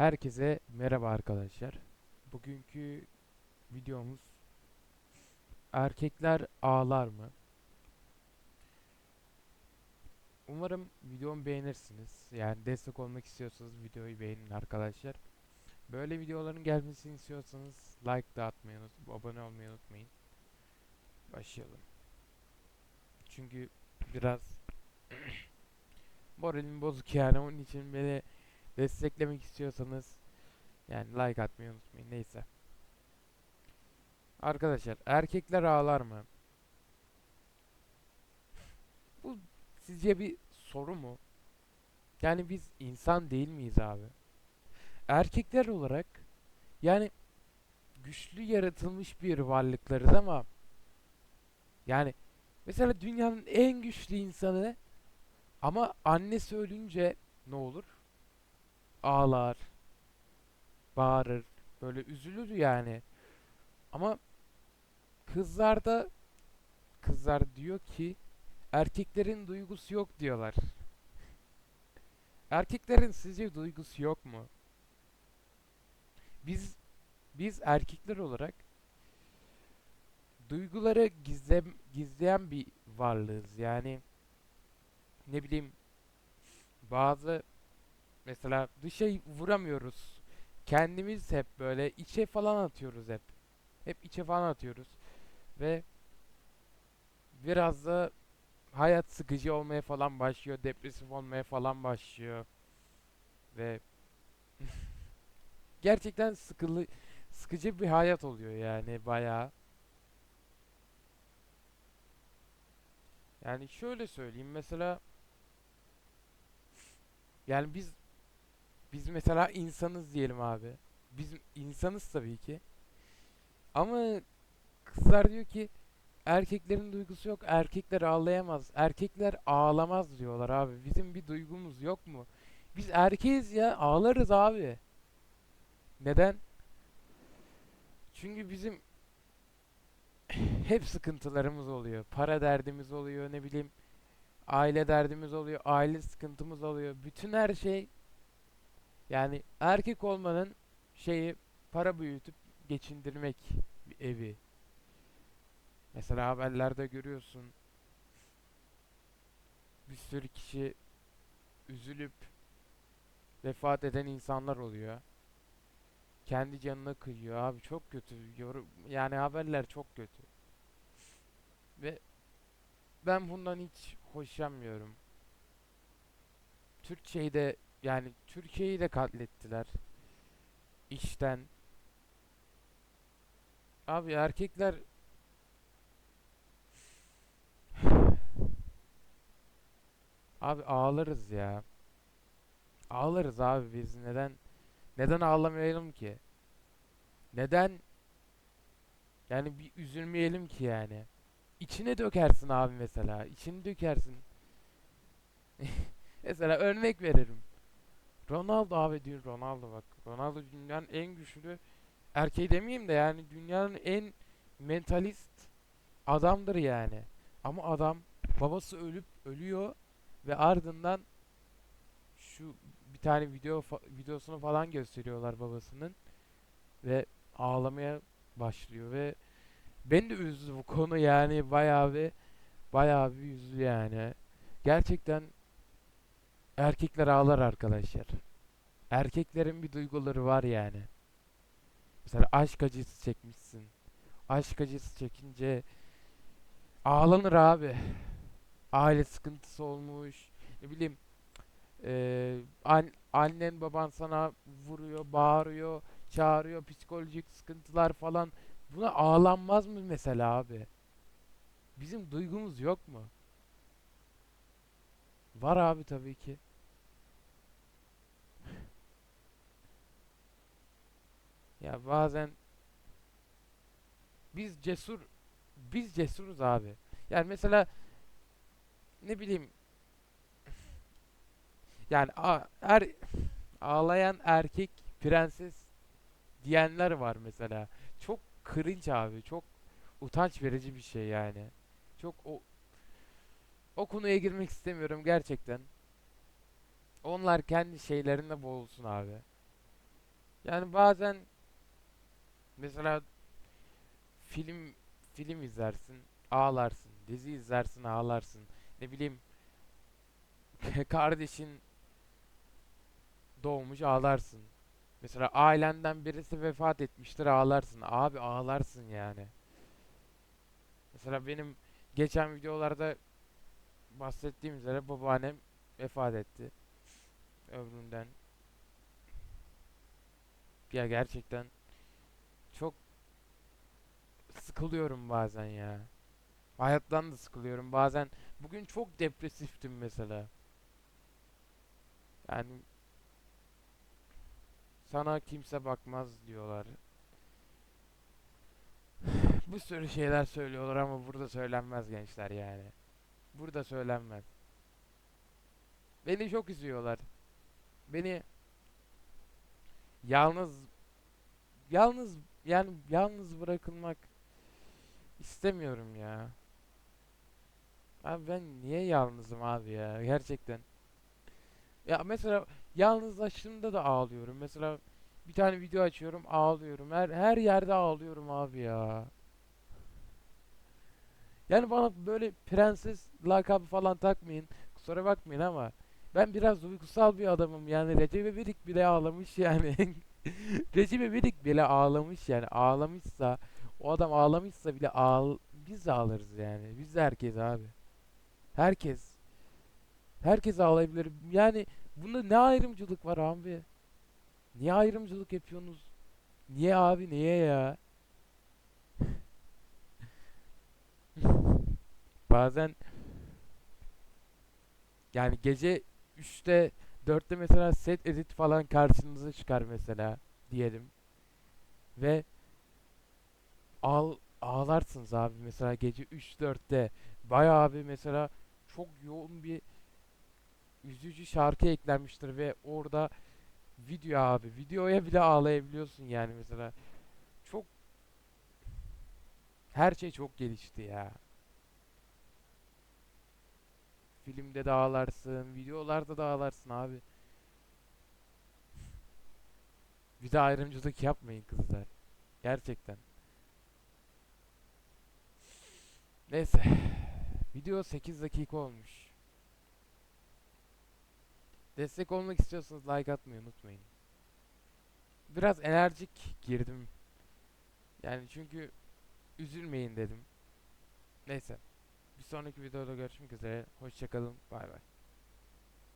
Herkese merhaba arkadaşlar. Bugünkü videomuz erkekler ağlar mı? Umarım videomu beğenirsiniz. Yani destek olmak istiyorsanız videoyu beğenin arkadaşlar. Böyle videoların gelmesini istiyorsanız like da atmayı unut, abone olmayı unutmayın. Başlayalım. Çünkü biraz moralim bozuk yani onun için beni desteklemek istiyorsanız yani like atmayı unutmayın. Neyse. Arkadaşlar erkekler ağlar mı? Bu sizce bir soru mu? Yani biz insan değil miyiz abi? Erkekler olarak yani güçlü yaratılmış bir varlıklarız ama yani mesela dünyanın en güçlü insanı ama annesi ölünce ne olur? Ağlar, bağırır, böyle üzülür yani. Ama kızlarda kızlar diyor ki erkeklerin duygusu yok diyorlar. Erkeklerin sizce duygusu yok mu? Biz biz erkekler olarak duyguları gizle, gizleyen bir varlığız. Yani ne bileyim bazı Mesela dışa vuramıyoruz. Kendimiz hep böyle içe falan atıyoruz hep. Hep içe falan atıyoruz. Ve biraz da hayat sıkıcı olmaya falan başlıyor. Depresif olmaya falan başlıyor. Ve gerçekten sıkılı sıkıcı bir hayat oluyor yani bayağı. Yani şöyle söyleyeyim mesela yani biz mesela insanız diyelim abi. Biz insanız tabii ki. Ama kızlar diyor ki erkeklerin duygusu yok. Erkekler ağlayamaz. Erkekler ağlamaz diyorlar abi. Bizim bir duygumuz yok mu? Biz erkeğiz ya. Ağlarız abi. Neden? Çünkü bizim hep sıkıntılarımız oluyor. Para derdimiz oluyor, ne bileyim aile derdimiz oluyor, aile sıkıntımız oluyor. Bütün her şey yani erkek olmanın şeyi para büyütüp geçindirmek bir evi. Mesela haberlerde görüyorsun. Bir sürü kişi üzülüp vefat eden insanlar oluyor. Kendi canına kıyıyor abi çok kötü. Yorum, yani haberler çok kötü. Ve ben bundan hiç hoşlanmıyorum. Türkçe'yi de yani Türkiye'yi de katlettiler. İşten. Abi erkekler Abi ağlarız ya. Ağlarız abi biz neden neden ağlamayalım ki? Neden yani bir üzülmeyelim ki yani? İçine dökersin abi mesela. İçini dökersin. Mesela örnek veririm. Ronaldo abi diyor Ronaldo bak. Ronaldo dünyanın en güçlü erkeği demeyeyim de yani dünyanın en mentalist adamdır yani. Ama adam babası ölüp ölüyor ve ardından şu bir tane video videosunu falan gösteriyorlar babasının ve ağlamaya başlıyor ve ben de üzdü bu konu yani bayağı bir bayağı bir üzdü yani. Gerçekten erkekler ağlar arkadaşlar. Erkeklerin bir duyguları var yani. Mesela aşk acısı çekmişsin. Aşk acısı çekince ağlanır abi. Aile sıkıntısı olmuş. Ne bileyim e, an, annen baban sana vuruyor, bağırıyor, çağırıyor, psikolojik sıkıntılar falan. Buna ağlanmaz mı mesela abi? Bizim duygumuz yok mu? Var abi tabii ki. Ya bazen biz cesur biz cesuruz abi. Yani mesela ne bileyim yani er, ağlayan erkek prenses diyenler var mesela. Çok cringe abi. Çok utanç verici bir şey yani. Çok o o konuya girmek istemiyorum gerçekten. Onlar kendi şeylerinde boğulsun abi. Yani bazen mesela film film izlersin, ağlarsın. Dizi izlersin, ağlarsın. Ne bileyim kardeşin doğmuş ağlarsın. Mesela ailenden birisi vefat etmiştir ağlarsın. Abi ağlarsın yani. Mesela benim geçen videolarda bahsettiğim üzere babaannem vefat etti ömründen. Ya gerçekten sıkılıyorum bazen ya. Hayattan da sıkılıyorum bazen. Bugün çok depresiftim mesela. Yani sana kimse bakmaz diyorlar. Bu sürü şeyler söylüyorlar ama burada söylenmez gençler yani. Burada söylenmez. Beni çok üzüyorlar. Beni yalnız yalnız yani yalnız bırakılmak istemiyorum ya. Abi ben niye yalnızım abi ya gerçekten. Ya mesela yalnızlaştığımda da ağlıyorum. Mesela bir tane video açıyorum ağlıyorum. Her her yerde ağlıyorum abi ya. Yani bana böyle prenses lakabı falan takmayın. Kusura bakmayın ama ben biraz duygusal bir adamım. Yani Recep İvedik bile ağlamış yani. Recep İvedik bile ağlamış yani. Ağlamışsa o adam ağlamışsa bile ağl biz ağlarız yani. Biz de herkes abi. Herkes. Herkes ağlayabilir. Yani bunda ne ayrımcılık var abi? Niye ayrımcılık yapıyorsunuz? Niye abi niye ya? Bazen yani gece 3'te 4'te mesela set edit falan karşınıza çıkar mesela diyelim. Ve ağl ağlarsınız abi mesela gece 3-4'te. Bayağı abi mesela çok yoğun bir üzücü şarkı eklenmiştir ve orada video abi videoya bile ağlayabiliyorsun yani mesela. Çok her şey çok gelişti ya. Filmde de ağlarsın, videolarda da ağlarsın abi. Bir de ayrımcılık yapmayın kızlar. Gerçekten. Neyse. Video 8 dakika olmuş. Destek olmak istiyorsanız like atmayı unutmayın. Biraz enerjik girdim. Yani çünkü üzülmeyin dedim. Neyse. Bir sonraki videoda görüşmek üzere. Hoşçakalın. Bay bay.